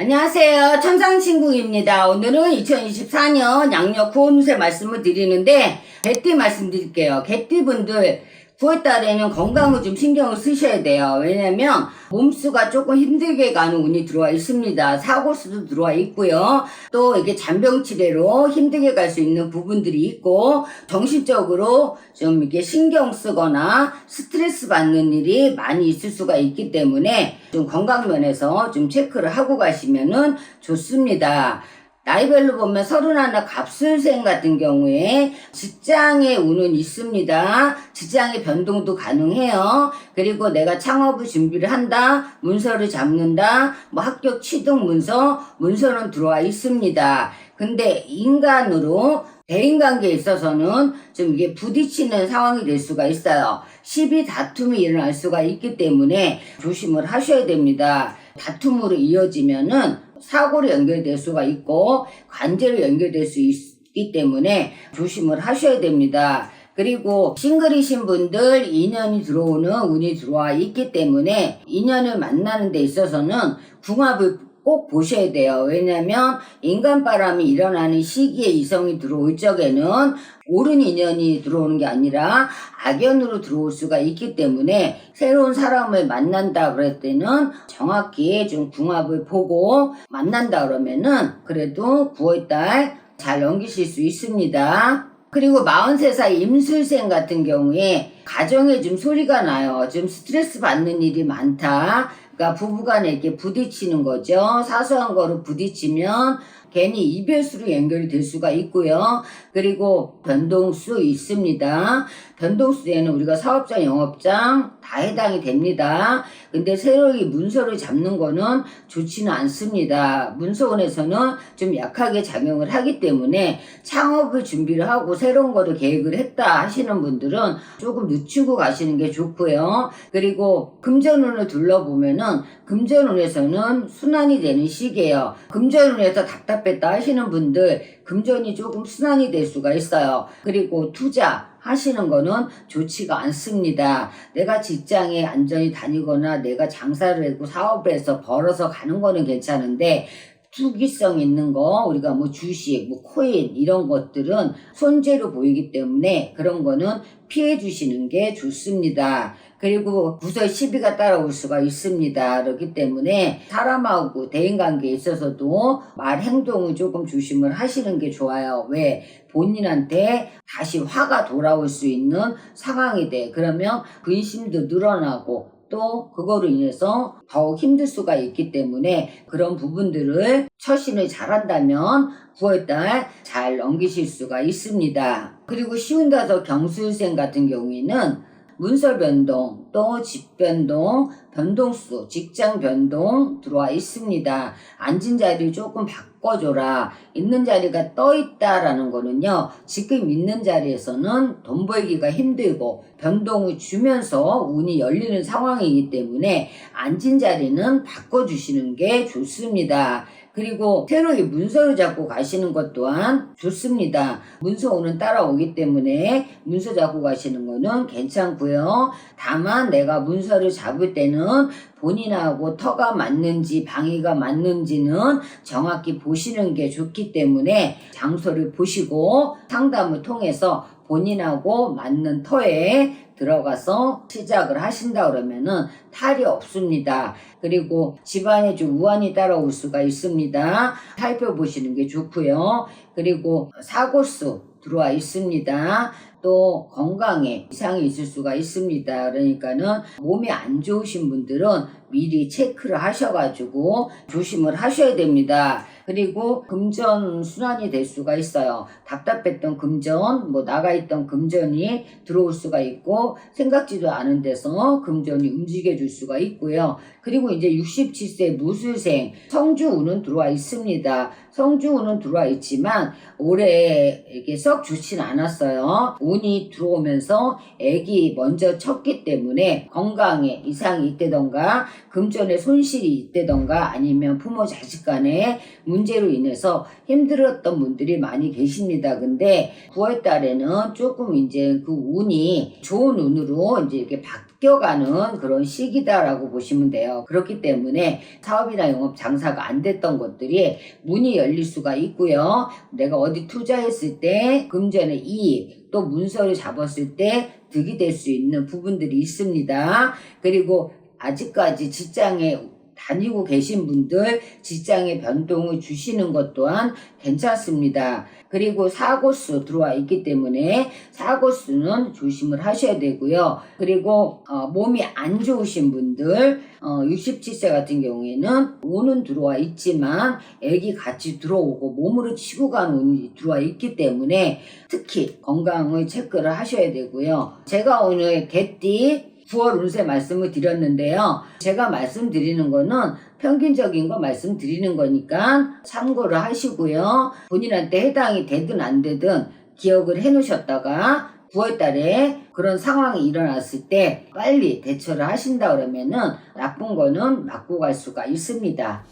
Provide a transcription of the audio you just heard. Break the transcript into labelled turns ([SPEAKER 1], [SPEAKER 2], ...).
[SPEAKER 1] 안녕하세요. 천상친구입니다. 오늘은 2024년 양력 구원세 말씀을 드리는데, 개띠 말씀드릴게요. 개띠분들, 9월 달에는 건강을 좀 신경을 쓰셔야 돼요. 왜냐면, 몸수가 조금 힘들게 가는 운이 들어와 있습니다. 사고수도 들어와 있고요. 또 이게 잔병 치레로 힘들게 갈 수 있는 부분들이 있고, 정신적으로 좀 이렇게 신경 쓰거나 스트레스 받는 일이 많이 있을 수가 있기 때문에 좀 건강 면에서 좀 체크를 하고 가시면은 좋습니다. 나이별로 보면 서른하나 갑술생 같은 경우에 직장의 운은 있습니다. 직장의 변동도 가능해요. 그리고 내가 창업을 준비를 한다, 문서를 잡는다, 뭐 합격 취득 문서, 문서는 들어와 있습니다. 근데 인간으로 대인관계에 있어서는 좀 이게 부딪히는 상황이 될 수가 있어요. 시비 다툼이 일어날 수가 있기 때문에 조심을 하셔야 됩니다. 다툼으로 이어지면은 사고로 연결될 수가 있고 관제로 연결될 수 있기 때문에 조심을 하셔야 됩니다. 그리고 싱글이신 분들 인연이 들어오는 운이 들어와 있기 때문에 인연을 만나는 데 있어서는 궁합을 꼭 보셔야 돼요. 왜냐면 인간 바람이 일어나는 시기에 이성이 들어올 적에는 옳은 인연이 들어오는 게 아니라 악연으로 들어올 수가 있기 때문에 새로운 사람을 만난다 그럴 때는 정확히 좀 궁합을 보고 만난다 그러면은 그래도 9월달 잘 넘기실 수 있습니다. 그리고 43살 임술생 같은 경우에 가정에 좀 소리가 나요. 좀 스트레스 받는 일이 많다. 그러니까 부부간에 이렇게 부딪히는 거죠. 사소한 거로 부딪히면 괜히 이별수로 연결이 될 수가 있고요. 그리고 변동수 있습니다. 변동수에는 우리가 사업장, 영업장 다 해당이 됩니다. 근데 새로이 문서를 잡는 거는 좋지는 않습니다. 문서원에서는 좀 약하게 작용을 하기 때문에 창업을 준비를 하고 새로운 거를 계획을 했다 하시는 분들은 조금 늦추고 가시는 게 좋고요. 그리고 금전운을 둘러보면은 금전운에서는 순환이 되는 시기예요. 금전운에서 답답했다 하시는 분들 금전이 조금 순환이 될 수가 있어요. 그리고 투자 하시는 거는 좋지가 않습니다. 내가 직장에 안전히 다니거나 내가 장사를 하고 사업을 해서 벌어서 가는 거는 괜찮은데 투기성 있는 거 우리가 뭐 주식, 뭐 코인 이런 것들은 손재로 보이기 때문에 그런 거는 피해 주시는 게 좋습니다. 그리고 구설 시비가 따라올 수가 있습니다. 그렇기 때문에 사람하고 대인관계에 있어서도 말 행동을 조금 조심을 하시는 게 좋아요. 왜? 본인한테 다시 화가 돌아올 수 있는 상황이 돼. 그러면 근심도 늘어나고 또 그거로 인해서 더욱 힘들 수가 있기 때문에 그런 부분들을 처신을 잘한다면 9월달 잘 넘기실 수가 있습니다. 그리고 쉬운다서 경술생 같은 경우에는 문서 변동, 또 집 변동, 변동수, 직장 변동 들어와 있습니다. 앉은 자리 조금 바꿔줘라. 있는 자리가 떠 있다라는 거는요, 지금 있는 자리에서는 돈 벌기가 힘들고 변동을 주면서 운이 열리는 상황이기 때문에 앉은 자리는 바꿔주시는 게 좋습니다. 그리고 새로이 문서를 잡고 가시는 것 또한 좋습니다. 문서 오는 따라오기 때문에 문서 잡고 가시는 거는 괜찮고요. 다만 내가 문서를 잡을 때는 본인하고 터가 맞는지 방위가 맞는지는 정확히 보시는 게 좋기 때문에 장소를 보시고 상담을 통해서 본인하고 맞는 터에 들어가서 시작을 하신다 그러면은 탈이 없습니다. 그리고 집안에 좀 우환이 따라올 수가 있습니다. 살펴보시는 게 좋고요. 그리고 사고수 들어와 있습니다. 또 건강에 이상이 있을 수가 있습니다. 그러니까는 몸이 안 좋으신 분들은 미리 체크를 하셔가지고 조심을 하셔야 됩니다. 그리고 금전 순환이 될 수가 있어요. 답답했던 금전, 뭐 나가 있던 금전이 들어올 수가 있고 생각지도 않은 데서 금전이 움직여 줄 수가 있고요. 그리고 이제 67세 무술생 성주운은 들어와 있습니다. 성주운은 들어와 있지만 올해 이게 썩 좋진 않았어요. 운이 들어오면서 애기 먼저 쳤기 때문에 건강에 이상이 있다던가 금전에 손실이 있다던가 아니면 부모 자식 간에 문제로 인해서 힘들었던 분들이 많이 계십니다. 근데 9월 달에는 조금 이제 그 운이 좋은 운으로 이제 이렇게 바뀌 어가는 그런 시기다라고 보시면 돼요. 그렇기 때문에 사업이나 영업 장사가 안 됐던 것들이 문이 열릴 수가 있고요. 내가 어디 투자했을 때 금전의 이익 또 문서를 잡았을 때 득이 될 수 있는 부분들이 있습니다. 그리고 아직까지 직장에 다니고 계신 분들 직장의 변동을 주시는 것 또한 괜찮습니다. 그리고 사고수 들어와 있기 때문에 사고수는 조심을 하셔야 되고요. 그리고 어, 몸이 안 좋으신 분들 어, 67세 같은 경우에는 운은 들어와 있지만 애기 같이 들어오고 몸으로 치고 가는 운이 들어와 있기 때문에 특히 건강을 체크를 하셔야 되고요. 제가 오늘 개띠 9월 운세 말씀을 드렸는데요. 제가 말씀드리는 거는 평균적인 거 말씀드리는 거니까 참고를 하시고요. 본인한테 해당이 되든 안 되든 기억을 해 놓으셨다가 9월 달에 그런 상황이 일어났을 때 빨리 대처를 하신다 그러면은 나쁜 거는 막고 갈 수가 있습니다.